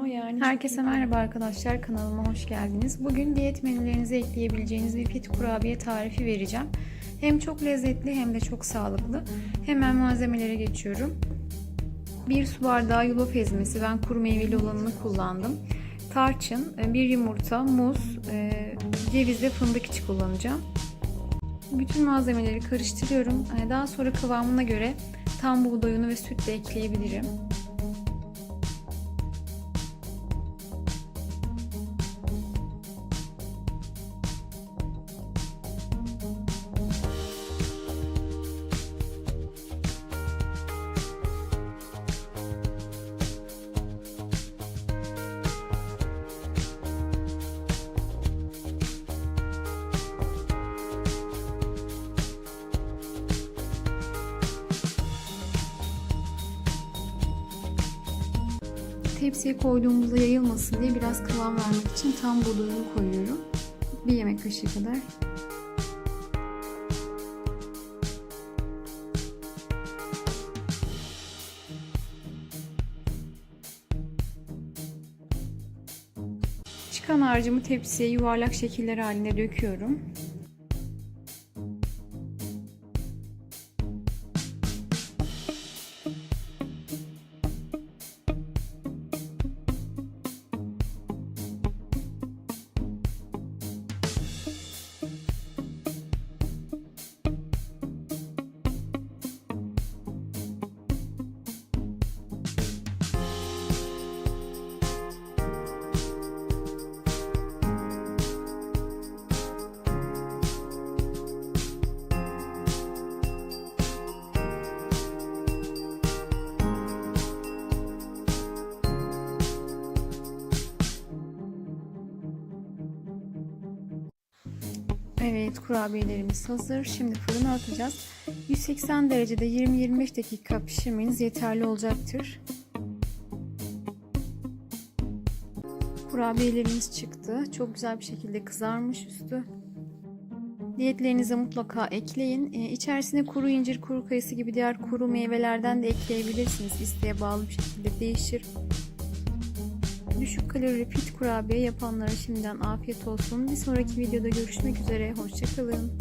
Yani Herkese merhaba arkadaşlar kanalıma hoş geldiniz. Bugün diyet menülerinize ekleyebileceğiniz bir fit kurabiye tarifi vereceğim. Hem çok lezzetli hem de çok sağlıklı. Hemen malzemelere geçiyorum. 1 su bardağı yulaf ezmesi ben kuru meyveli olanını kullandım. Tarçın, bir yumurta, muz, e, ceviz ve fındık içi kullanacağım. Bütün malzemeleri karıştırıyorum. E, Daha sonra kıvamına göre tam buğday unu ve süt de ekleyebilirim. Tepsiye koyduğumuzda yayılmasın diye biraz kıvam vermek için tam buğdayını koyuyorum. Bir yemek kaşığı kadar. Çıkan harcımı tepsiye yuvarlak şekiller halinde döküyorum. Evet kurabiyelerimiz hazır. Şimdi fırına atacağız. 180 derecede 20-25 dakika pişirmeniz yeterli olacaktır. Kurabiyelerimiz çıktı. Çok güzel bir şekilde kızarmış üstü. Diyetlerinize mutlaka ekleyin. Ee, içerisine kuru incir, kuru kayısı gibi diğer kuru meyvelerden de ekleyebilirsiniz. İsteğe bağlı bir şekilde değişir. Düşük kalorili fit kurabiye yapanlara şimdiden afiyet olsun. Bir sonraki videoda görüşmek üzere. Hoşçakalın.